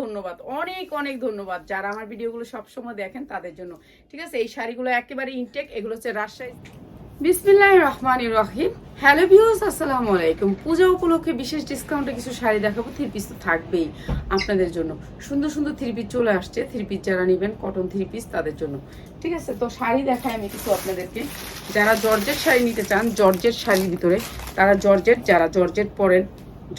ধন্যবাদ, অনেক অনেক ধন্যবাদ। যারা আমার ভিডিওগুলো সবসময় দেখেন তাদের জন্য। ঠিক আছে? এই শাড়িগুলো একেবারে ইনটেক এগুলো হচ্ছে রাজশাহী বিসমিল্লাহ রহমান রহিম। হ্যালো ভিউস আসসালামু আলাইকুম। পূজা উপলক্ষে বিশেষ ডিসকাউন্টে কিছু শাড়ি দেখাবো। থ্রি পিস তো থাকবেই আপনাদের জন্য। সুন্দর সুন্দর থ্রি পিস চলে আসছে। থ্রি পিস যারা নেবেন কটন থ্রি পিস তাদের জন্য। ঠিক আছে? তো শাড়ি দেখাই আমি কিছু আপনাদেরকে। যারা জর্জেট শাড়ি নিতে চান, জর্জেট শাড়ির ভিতরে, তারা জর্জেট, যারা জর্জেট পরেন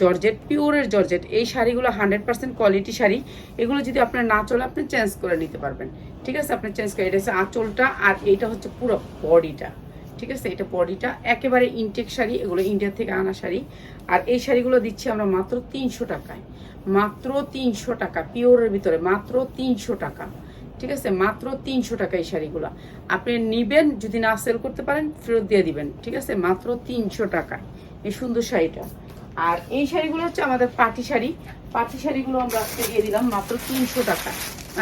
জর্জেট, পিওরের জর্জেট, এই শাড়িগুলো হান্ড্রেড পার্সেন্ট কোয়ালিটি শাড়ি। এগুলো যদি আপনার না চলে, আপনি চেঞ্জ করে নিতে পারবেন। ঠিক আছে? আপনি চেঞ্জ করে, এটা হচ্ছে আঁচলটা আর এইটা হচ্ছে পুরো বডিটা। ঠিক আছে? এটা বডিটা একেবারে ইনটেক শাড়ি, এগুলো ইন্ডিয়া থেকে আনা শাড়ি। আর এই শাড়িগুলো দিচ্ছি আমরা মাত্র তিনশো টাকায়। মাত্র তিনশো টাকা, পিওরের ভিতরে মাত্র তিনশো টাকা। ঠিক আছে? মাত্র তিনশো টাকা এই শাড়িগুলো। আপনি নিবেন, যদি না সেল করতে পারেন, ফেরত দিয়ে দিবেন। ঠিক আছে? মাত্র তিনশো টাকায়। এই সুন্দর শাড়িটা। আর এই শাড়িগুলো হচ্ছে আমাদের পাটি শাড়ি। পাটি শাড়িগুলো আমরা আজকে দিয়ে দিলাম মাত্র তিনশো টাকা।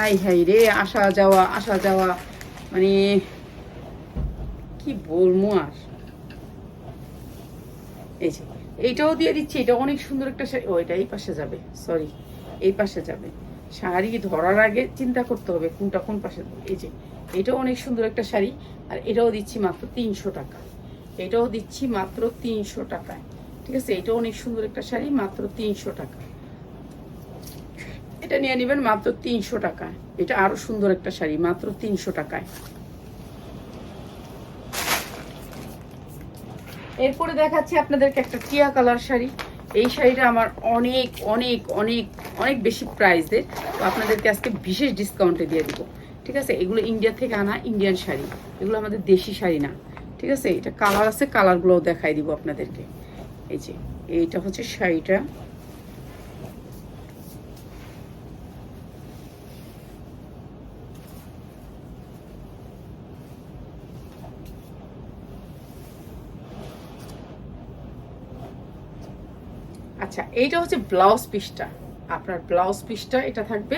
আই হাই রে, আসা যাওয়া আসা যাওয়া। মানে কি বলব আর? এই যে, এইটাও দিয়ে দিচ্ছি, এটা অনেক সুন্দর একটা শাড়ি। ও, এটা এই পাশে যাবে সরি এই পাশে যাবে। শাড়ি ধরার আগে চিন্তা করতে হবে কোনটা কোন পাশে। এই যে, এটাও অনেক সুন্দর একটা শাড়ি, আর এটাও দিচ্ছি মাত্র তিনশো টাকা। এটাও দিচ্ছি মাত্র তিনশো টাকায়। ঠিক আছে? এটা অনেক সুন্দর একটা শাড়ি, মাত্র তিনশো টাকা। এটা নিয়ে নেবেন মাত্র তিনশো টাকায় এটা আরও সুন্দর একটা শাড়ি, মাত্র তিনশো টাকায়। এরপরে দেখাচ্ছি আপনাদেরকে একটা টিয়া কালার শাড়ি। এই শাড়িটা আমার অনেক অনেক অনেক অনেক বেশি প্রাইস দেয় তো আপনাদেরকে আজকে বিশেষ ডিসকাউন্টে দিয়ে দিব। ঠিক আছে? এগুলো ইন্ডিয়া থেকে আনা ইন্ডিয়ান শাড়ি। এগুলো আমাদের দেশি শাড়ি না। ঠিক আছে? এটা কালার আছে কালারগুলোও দেখাই দিব আপনাদেরকে। এই যে, এইটা হচ্ছে শাড়িটা। আচ্ছা এইটা হচ্ছে ব্লাউজ পিসটা। আপনার ব্লাউজ পিসটা এটা থাকবে,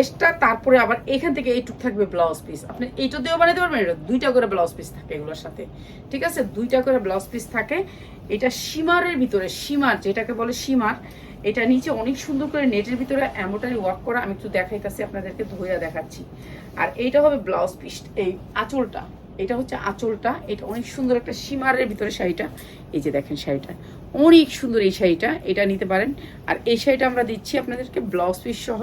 এক্সট্রা তারপরে আবার এখান থেকে এইটুক থাকবে ব্লাউজ পিস। আপনি এইটা দিয়েও বানাতে পারবেন, এটা দুইটা করে ব্লাউজ পিস থাকে এগুলোর সাথে। ঠিক আছে? দুইটা করে ব্লাউজ পিস থাকে। এটা সীমারের ভিতরে, সীমার যেটাকে বলে সীমার, এটা নিচে অনেক সুন্দর করে নেটের ভিতরে এমোটারি ওয়ার্ক করা, আমি একটু দেখাইতেছি, আপনাদেরকে ধইরা দেখাচ্ছি। আর এইটা হবে ব্লাউজ পিস, এই আঁচলটা, এটা হচ্ছে আঁচলটা, এটা অনেক সুন্দর একটা সীমারের ভিতরে শাড়িটা, এই যে দেখেন শাড়িটা, অনেক সুন্দর এই শাড়িটা, এটা নিতে পারেন। আর এই শাড়িটা আমরা দিচ্ছি আপনাদেরকে ব্লাউজ পিস সহ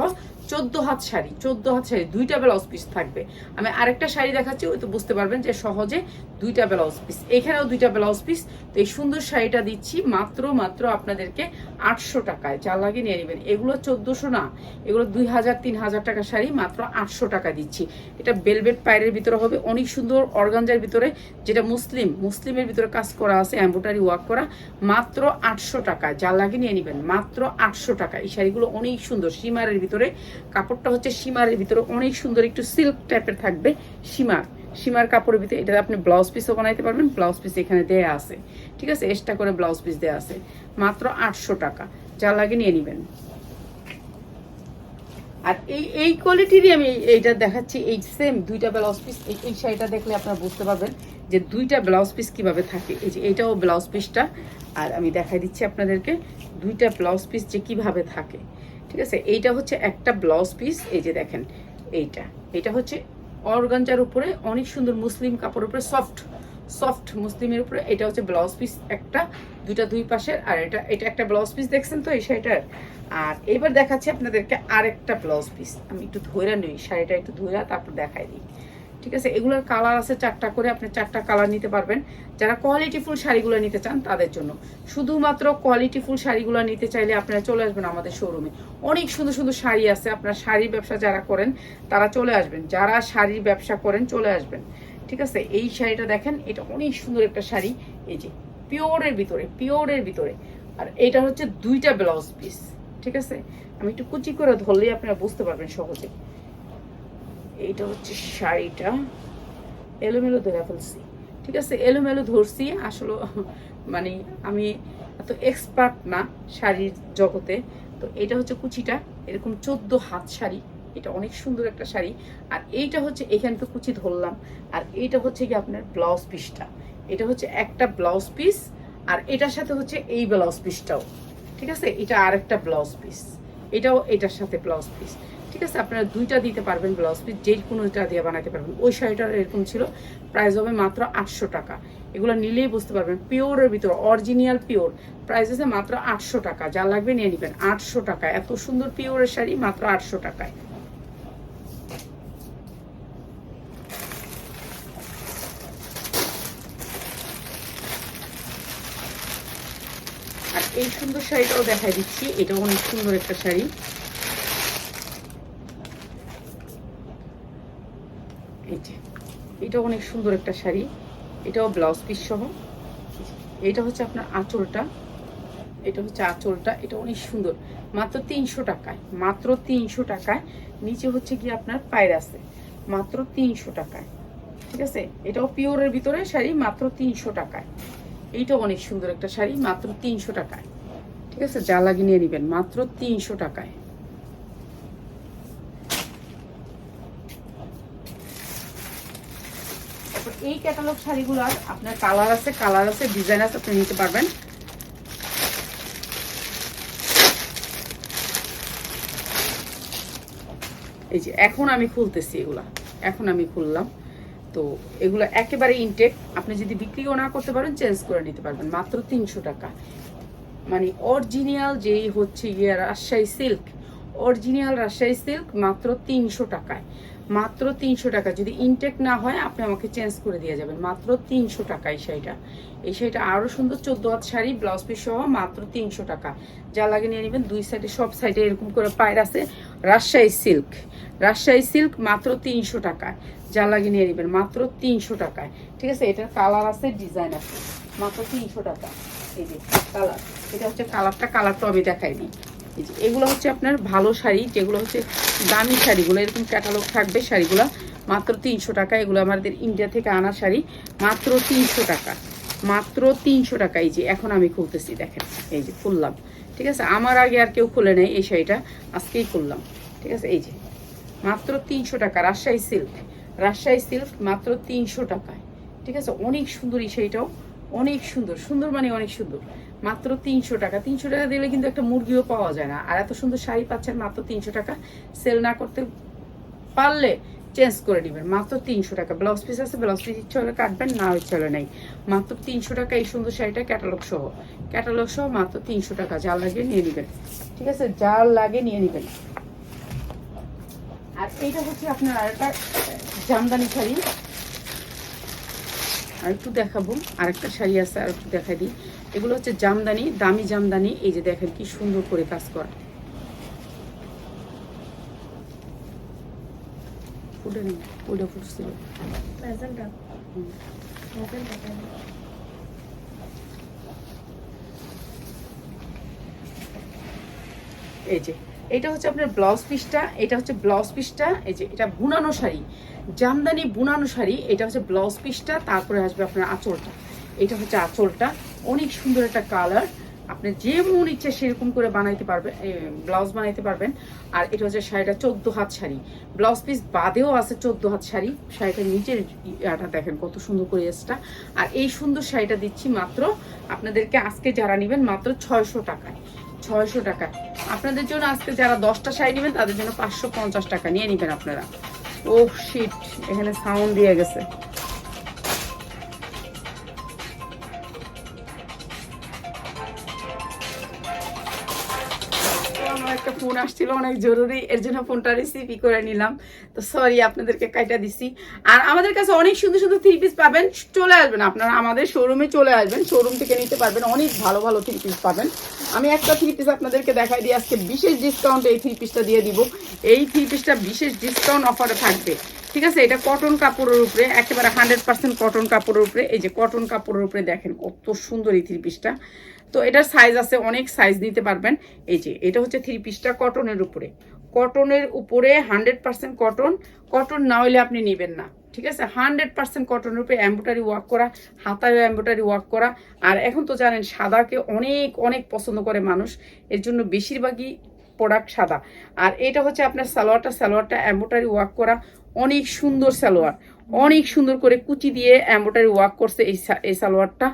চোদ্দ হাত শাড়ি, চোদ্দ হাত শাড়ি, দুইটা ব্লাউজ পিস থাকবে। আমি আরেকটা শাড়ি দেখাচ্ছি, ওই তো বুঝতে পারবেন যে সহজে দুইটা ব্লাউজ পিস এখানেও দুইটা ব্লাউজ পিস তো এই সুন্দর শাড়িটা দিচ্ছি মাত্র মাত্র আপনাদেরকে আটশো টাকায়। যা লাগে নিয়ে নেবেন। এগুলো চোদ্দোশো না, এগুলো দুই হাজার, তিন হাজার টাকা শাড়ি, মাত্র আটশো টাকা দিচ্ছি। এটা বেলভেট পায়ের ভিতরে হবে, অনেক সুন্দর অর্গানজার ভিতরে, যেটা মুসলিম, মুসলিমের ভিতরে কাজ করা আছে এম্ব্রয়ডারি ওয়ার্ক করা, মাত্র আটশো টাকা যা লাগে নিয়ে নেবেন, মাত্র আটশো টাকা এই শাড়িগুলো অনেক সুন্দর, সীমারের ভিতরে কাপড়টা হচ্ছে সীমারের ভিতরে, অনেক সুন্দর একটু সিল্ক টাইপের থাকবে, সীমার। সীমার কাপড়ের ভিতরে এটা আপনি ব্লাউজ পিসও বানাইতে পারবেন ব্লাউজ পিস এখানে দেয়া আছে। ঠিক আছে? এক্সট্রা করে ব্লাউজ পিস দেয়া আছে। মাত্র আটশো টাকা। যা লাগে নিয়ে নেবেন। আর এই এই কোয়ালিটিরই আমি এইটা দেখাচ্ছি, এই সেম দুইটা ব্লাউজ পিস এই শাড়িটা দেখলে আপনারা বুঝতে পারবেন যে দুইটা ব্লাউজ পিস কীভাবে থাকে। এই যে এইটাও ব্লাউজ পিসটা আর আমি দেখাই দিচ্ছি আপনাদেরকে, দুইটা ব্লাউজ পিস যে কীভাবে থাকে। ঠিক আছে? এইটা হচ্ছে একটা ব্লাউজ পিস এই যে দেখেন, এইটা। এটা হচ্ছে অর্গানজার উপরে, অনেক সুন্দর মুসলিম কাপড়ের উপরে সফট সফট মুসলিমের উপরে, এটা হচ্ছে ব্লাউজ পিস একটা, দুইটা দুই পাশের, আর এটা এটা একটা ব্লাউজ পিস দেখছেন তো এই শাড়িটার? আর এবার দেখাচ্ছি আপনাদেরকে আরেকটা ব্লাউজ পিস আমি একটু ধৈরা নিই, শাড়িটা একটু ধৈরা তারপর দেখাই দিই। ঠিক আছে? এগুলোর কালার আছে চারটা করে, আপনি চারটা কালার নিতে পারবেন। যারা কোয়ালিটিফুল শাড়িগুলো নিতে চান, তাদের জন্য। শুধুমাত্র কোয়ালিটিফুল শাড়িগুলো নিতে চাইলে আপনারা চলে আসবেন আমাদের শোরুমে অনেক সুন্দর সুন্দর শাড়ি আছে, আপনার শাড়ির ব্যবসা যারা করেন, তারা চলে আসবেন। যারা শাড়ির ব্যবসা করেন, চলে আসবেন। ঠিক আছে? এই শাড়িটা দেখেন, এটা অনেক সুন্দর একটা শাড়ি। এই যে পিওরের ভিতরে পিওরের ভিতরে। আর এটা হচ্ছে দুইটা ব্লাউজ পিস ঠিক আছে? আমি একটু কুচি করে ধরলেই আপনারা বুঝতে পারবেন সহজে এইটা হচ্ছে শাড়িটা। এলোমেলো ধরে ফেলছি। ঠিক আছে? এলোমেলো ধরছি। আসলে মানে আমি এত এক্সপার্ট না শাড়ির জগতে। তো এটা হচ্ছে কুচিটা। এরকম চোদ্দ হাত শাড়ি। এটা অনেক সুন্দর একটা শাড়ি। আর এইটা হচ্ছে, এখানে তো কুচি ধরলাম। আর এইটা হচ্ছে কি আপনার ব্লাউজ পিসটা এটা হচ্ছে একটা ব্লাউজ পিস আর এটার সাথে হচ্ছে এই ব্লাউজ পিসটাও ঠিক আছে? এটা আর একটা ব্লাউজ পিস এটাও এটার সাথে ব্লাউজ পিস ঠিক আছে, আপনারা দুইটা দিতে পারবেন ব্লাউজ পিস যে কোনোটা দিয়ে বানাতে পারবেন। ওই শাড়িটার এরকম ছিল প্রাইস হবে মাত্র আটশো টাকা। এগুলো নিলেই বুঝতে পারবেন পিওরের ভিতর অরিজিনাল পিওর প্রাইস আছে মাত্র আটশো টাকা। যা লাগবে নিয়ে নেবেন, আটশো টাকা। এত সুন্দর পিওরের শাড়ি মাত্র আটশো টাকায়। আর এই সুন্দর শাড়িটাও দেখাই দিচ্ছি, এটাও অনেক সুন্দর একটা শাড়ি এই যে এটা অনেক সুন্দর একটা শাড়ি। এটাও ব্লাউজ পিস সহ। এটা হচ্ছে আপনার আঁচলটা। এটা হচ্ছে আঁচলটা। এটা অনেক সুন্দর। মাত্র তিনশো টাকায়। মাত্র তিনশো টাকায়। নিচে হচ্ছে কি আপনার পায়ের আছে। মাত্র তিনশো টাকায়। ঠিক আছে? এটাও পিওরের ভিতরে শাড়ি। মাত্র তিনশো টাকায়। এইটাও অনেক সুন্দর একটা শাড়ি। মাত্র তিনশো টাকায়। ঠিক আছে? যা লাগিয়ে নিয়ে নেবেন। মাত্র তিনশো টাকায়। এই ক্যাটালগ শাড়িগুলোর আপনার কালার আছে কালার আছে ডিজাইন আছে, আপনি নিতে পারবেন। এই যে, এখন আমি খুলতেছি এগুলা। এখন আমি খুললাম। তো এগুলো একেবারে ইনটেক আপনি যদি বিক্রিও না করতে পারেন চেঞ্জ করে নিতে পারবেন। মাত্র তিনশো টাকা। মানে অরিজিনাল যেই হচ্ছে গিয়ে, Rajshahi silk original Rajshahi silk মাত্র তিনশো টাকায়। মাত্র তিনশো টাকা যদি ইনটেক না হয়, আপনি আমাকে চেঞ্জ করে দিয়ে যাবেন। মাত্র তিনশো টাকা এই শাড়িটা। এই শাড়িটা আরও সুন্দর চোদ্দ হাত শাড়ি ব্লাউজ পিস সহ মাত্র তিনশো টাকা। যা লাগে নিয়ে নেবেন, দুই সাইডে সব সাইডে এরকম করে পায়ের আছে। রাজশাহী সিল্ক। রাজশাহী সিল্ক মাত্র তিনশো টাকায়। যা লাগে নিয়ে নেবেন, মাত্র তিনশো টাকায়। ঠিক আছে? এটার কালার আছে ডিজাইন আছে। মাত্র তিনশো টাকা। এই যে কালার এটা হচ্ছে কালারটা কালারটা আমি দেখাই দিই এগুলো হচ্ছে আপনার ভালো শাড়ি, যেগুলো হচ্ছে দামি শাড়িগুলো, এরকম ক্যাটালগ থাকবে শাড়িগুলো। মাত্র তিনশো টাকা, এগুলো আমাদের ইন্ডিয়া থেকে আনা শাড়ি। মাত্র তিনশো টাকা। মাত্র তিনশো টাকা। এই যে, এখন আমি খুলতেছি, দেখেন। এই যে, খুললাম। ঠিক আছে? আমার আগে আর কেউ খুলে নেই এই শাড়িটা। আজকেই খুললাম। ঠিক আছে? এই যে, মাত্র তিনশো টাকা। রাজশাহী সিল্ক। রাজশাহী সিল্ক মাত্র তিনশো টাকায়। ঠিক আছে? অনেক সুন্দর এই শাড়িটাও। অনেক সুন্দর। সুন্দর মানে অনেক সুন্দর। মাত্র তিনশো টাকা। তিনশো টাকা দিলে কিন্তু একটা মুরগিও পাওয়া যায় না। আর এত সুন্দর শাড়ি পাচ্ছেন মাত্র তিনশো টাকা। সেল না করতে পারলে চেঞ্জ করে দিবেন মাত্র তিনশো টাকা। ব্লাউজ পিস আছে, ব্লাউজ পিস ইচ্ছে হলে কাটবেন না ইচ্ছে হলে নেই। মাত্র তিনশো টাকা এই সুন্দর শাড়িটা ক্যাটালগ সহ। ক্যাটালগ সহ মাত্র তিনশো টাকা। যা লাগে নিয়ে নেবেন। ঠিক আছে? যা লাগে নিয়ে নেবেন। আর এইটা হচ্ছে আপনার আরেকটা জামদানি শাড়ি। আর একটু দেখাবো। আরেকটা শাড়ি আছে আর একটু দেখাই দিই। এগুলো হচ্ছে জামদানি দামি জামদানি। এই যে দেখেন কি সুন্দর করে কাজ করা। ফুটে নেই ওইটা ফুটছিল। প্রেজেন্টটা হুম। প্রেজেন্টটা এই যে এটা হচ্ছে আপনার ব্লাউজ পিসটা এটা হচ্ছে ব্লাউজ পিসটা এই যে এটা বুনানো শাড়ি। জামদানি বুনানো শাড়ি এটা হচ্ছে ব্লাউজ পিসটা তারপরে আসবে আপনার আঁচলটা। এটা হচ্ছে আঁচলটা। অনেক সুন্দর একটা কালার। আপনি যে মন ইচ্ছে সেরকম করে বানাইতে পারবেন ব্লাউজ বানাইতে পারবেন। আর এটা হচ্ছে শাড়িটা চোদ্দ হাত শাড়ি। ব্লাউজ পিস বাদেও আছে চোদ্দ হাত শাড়ি। শাড়িটার নিচের ইয়াটা দেখেন কত সুন্দর করে এসটা আর এই সুন্দর শাড়িটা দিচ্ছি মাত্র আপনাদেরকে আজকে যারা নেবেন মাত্র ছয়শো টাকায়। ছয়শো টাকা আপনাদের জন্য আজকে যারা দশটা শাড়ি নেবেন, তাদের জন্য পাঁচশো পঞ্চাশ টাকা নিয়ে নেবেন আপনারা। ও শিট এখানে সাউন্ড দিয়ে গেছে। আসছিল, অনেক জরুরি। এর জন্য ফোনটা রিসিভই করে নিলাম। তো সরি আপনাদেরকে কাইটা দিছি। আর আমাদের কাছে অনেক সুন্দর সুন্দর থ্রি পিস পাবেন। চলে আসবেন আপনারা আমাদের শোরুমে চলে আসবেন। শোরুম থেকে নিতে পারবেন। অনেক ভালো ভালো থ্রি পিস পাবেন। আমি একটা থ্রি পিস আপনাদেরকে দেখাই দিই। আজকে বিশেষ ডিসকাউন্ট এই থ্রি পিসটা দিয়ে দিব। এই থ্রি পিসটা বিশেষ ডিসকাউন্ট অফারে থাকবে। ঠিক আছে, এটা কটন কাপড়ের উপরে, একেবারে হান্ড্রেড পার্সেন্ট কটন কাপড়ের উপরে। এই যে কটন কাপড়ের উপরে দেখেন কত সুন্দর এই থ্রি পিসটা তো এটার সাইজ আছে, অনেক সাইজ নিতে পারবেন। এই যে, এটা হচ্ছে থ্রি পিসটা কটনের উপরে। কটনের উপরে হান্ড্রেড পার্সেন্ট কটন কটন না হলে আপনি নেবেন না। ঠিক আছে হান্ড্রেড পার্সেন্ট কটনের উপরে এম্ব্রয়ডারি ওয়ার্ক করা হাতায় এম্ব্রয়ডারি ওয়ার্ক করা। আর এখন তো জানেন, সাদাকে অনেক অনেক পছন্দ করে মানুষ। এর জন্য বেশিরভাগই প্রোডাক্ট সাদা। আর এটা হচ্ছে আপনার সালোয়ারটা। সালোয়ারটা এম্ব্রয়ডারি ওয়ার্ক করা অনেক সুন্দর সালোয়ার। অনেক সুন্দর করে কুচি দিয়ে এম্ব্রয়ডারি ওয়ার্ক করছে এই এই সালোয়ারটা।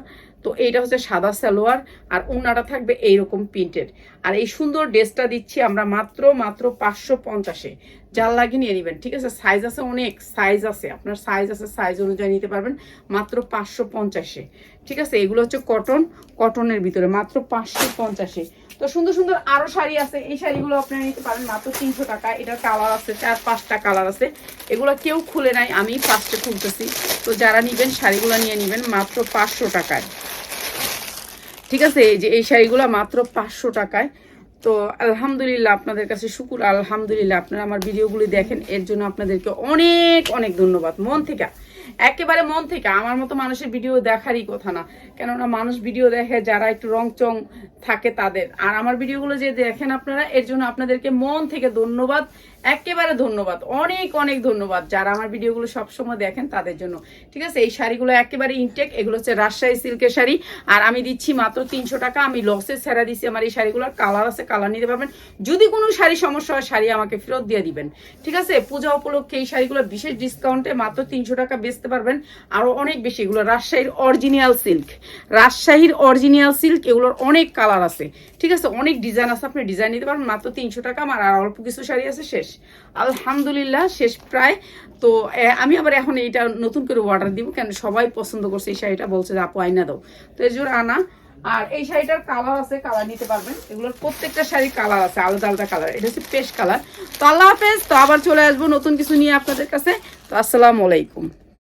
তো এইটা হচ্ছে সাদা সালোয়ার। আর ওনাটা থাকবে এইরকম প্রিন্টেড। আর এই সুন্দর ড্রেসটা দিচ্ছি আমরা মাত্র মাত্র পাঁচশো পঞ্চাশে। যার লাগে নিয়ে নেবেন, ঠিক আছে? সাইজ আছে অনেক সাইজ আছে। আপনার সাইজ আছে সাইজ অনুযায়ী নিতে পারবেন। মাত্র পাঁচশো পঞ্চাশে। ঠিক আছে? এগুলো হচ্ছে কটন কটনের ভিতরে মাত্র পাঁচশো পঞ্চাশে। তো সুন্দর সুন্দর আরও শাড়ি আছে। এই শাড়িগুলো আপনারা নিতে পারেন মাত্র তিনশো টাকা। এটার কালার আছে, চার, পাঁচটা কালার আছে। এগুলো কেউ খুলে নাই, আমি ফার্স্টে খুলতেছি। তো যারা নিবেন, শাড়িগুলো নিয়ে নিবেন মাত্র পাঁচশো টাকায়। ঠিক আছে, এই যে এই শাড়িগুলো মাত্র পাঁচশো টাকায়। তো আলহামদুলিল্লাহ আপনাদের কাছে শুকুর। আলহামদুলিল্লাহ আপনারা আমার ভিডিওগুলি দেখেন। এর জন্য আপনাদেরকে অনেক অনেক ধন্যবাদ। মন থেকে একেবারে মন থেকে, আমার মতো মানুষের ভিডিও দেখারই কথা না। কেননা মানুষ ভিডিও দেখে যারা একটু রং চং থাকে তাদের। আর আমার ভিডিওগুলো যে দেখেন আপনারা, এর জন্য আপনাদেরকে মন থেকে ধন্যবাদ। একেবারে ধন্যবাদ, অনেক অনেক ধন্যবাদ। যারা আমার ভিডিওগুলো সবসময় দেখেন তাদের জন্য। ঠিক আছে? এই শাড়িগুলো একেবারে ইনটেক এগুলো হচ্ছে রাজশাহী সিল্কের শাড়ি। আর আমি দিচ্ছি মাত্র তিনশো টাকা। আমি লসে ছেড়া দিচ্ছি আমার এই শাড়িগুলোর। কালার আছে কালার নিতে পারবেন। যদি কোনো শাড়ি সমস্যা হয়, শাড়ি আমাকে ফেরত দিয়ে দিবেন। ঠিক আছে? পূজা উপলক্ষে এই শাড়িগুলো বিশেষ ডিসকাউন্টে মাত্র তিনশো টাকা বেচতে পারবেন। আরও অনেক বেশি। এগুলো রাজশাহীর অরিজিনাল সিল্ক রাজশাহীর অরিজিনাল সিল্ক এগুলোর অনেক কালার আছে। ঠিক আছে, অনেক ডিজাইন আছে, আপনি ডিজাইন নিতে পারবেন, মাত্র তিনশো টাকা, আমার আর অল্প কিছু শাড়ি আছে, শেষ। আলহামদুলিল্লাহ, শেষ প্রায়। তো আমি আবার এখন এইটা নতুন করে অর্ডার দিব, কেন সবাই পছন্দ করছে এই শাড়িটা, বলছে যে, আপু, আইনা দাও। তো এর জন্য আনা, আর এই শাড়িটার কালার আছে কালার নিতে পারবেন। এগুলোর প্রত্যেকটা শাড়ির কালার আছে, আলাদা আলাদা কালার এটা হচ্ছে পেশ কালার তো আল্লাহ হাফেজ, তো আবার চলে আসব নতুন কিছু নিয়ে আপনাদের কাছে। তো আসসালামু আলাইকুম।